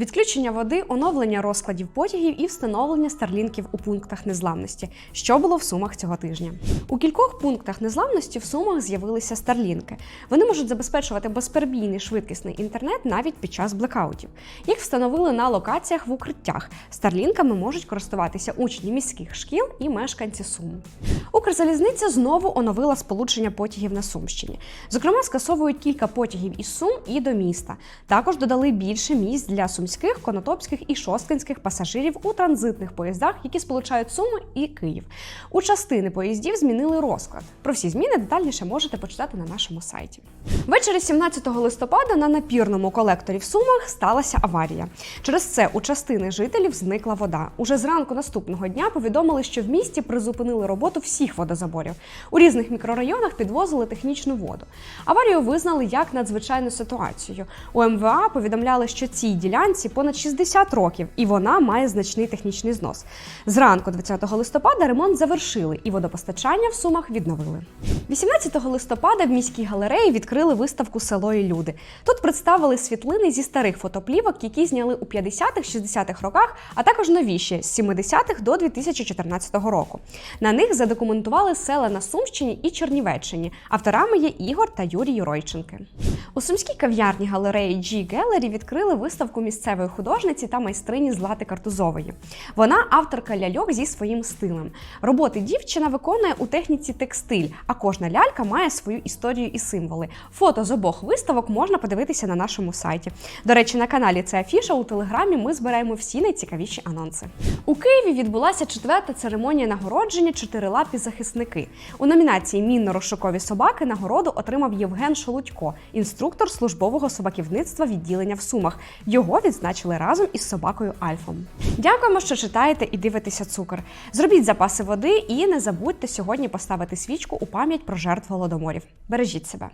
Відключення води, оновлення розкладів потягів і встановлення старлінків у пунктах незламності, що було в сумах цього тижня. У кількох пунктах незламності в сумах з'явилися старлінки. Вони можуть забезпечувати безперебійний швидкісний інтернет навіть під час блекаутів. Їх встановили на локаціях в укриттях. Старлінками можуть користуватися учні міських шкіл і мешканці Сум. Укрзалізниця знову оновила сполучення потягів на Сумщині. Зокрема, скасовують кілька потягів із Сум і до міста. Також додали більше місць для сумських, конотопських і шосткинських пасажирів у транзитних поїздах, які сполучають Суми і Київ. У частини поїздів змінили розклад. Про всі зміни детальніше можете почитати на нашому сайті. Ввечері 17 листопада на напірному колекторі в Сумах сталася аварія. Через це у частини жителів зникла вода. Уже зранку наступного дня повідомили, що в місті призупинили роботу всіх водозаборів. У різних мікрорайонах підвозили технічну воду. Аварію визнали як надзвичайну ситуацію. У МВА повідомляли, що цій ділянці понад 60 років, і вона має значний технічний знос. Зранку 20 листопада ремонт завершили, і водопостачання в Сумах відновили. 18 листопада в міській галереї відкрили виставку Село і люди. Тут представили світлини зі старих фотоплівок, які зняли у 50-х-60-х роках, а також новіші з 70-х до 2014 року. На них задокументували села на Сумщині і Чернівеччині. Авторами є Ігор та Юрій Юройченки. У сумській кав'ярні галереї G Gallery відкрили виставку місцевої художниці та майстрині Злати Картузової. Вона авторка ляльок зі своїм стилем. Роботи дівчина виконує у техніці текстиль, а кожна лялька має свою історію і символи. Фото з обох виставок можна подивитися на нашому сайті. До речі, на каналі це Афіша у телеграмі. Ми збираємо всі найцікавіші анонси. У Києві відбулася четверта церемонія нагородження чотирилапі захисники. У номінації Мінно-розшукові собаки нагороду отримав Євген Шолудько, інструктор службового собаківництва відділення в Сумах. Його відзначили разом із собакою Альфом. Дякуємо, що читаєте і дивитеся цукор. Зробіть запаси води і не забудьте сьогодні поставити свічку у пам'ять про жертв голодоморів. Бережіть себе.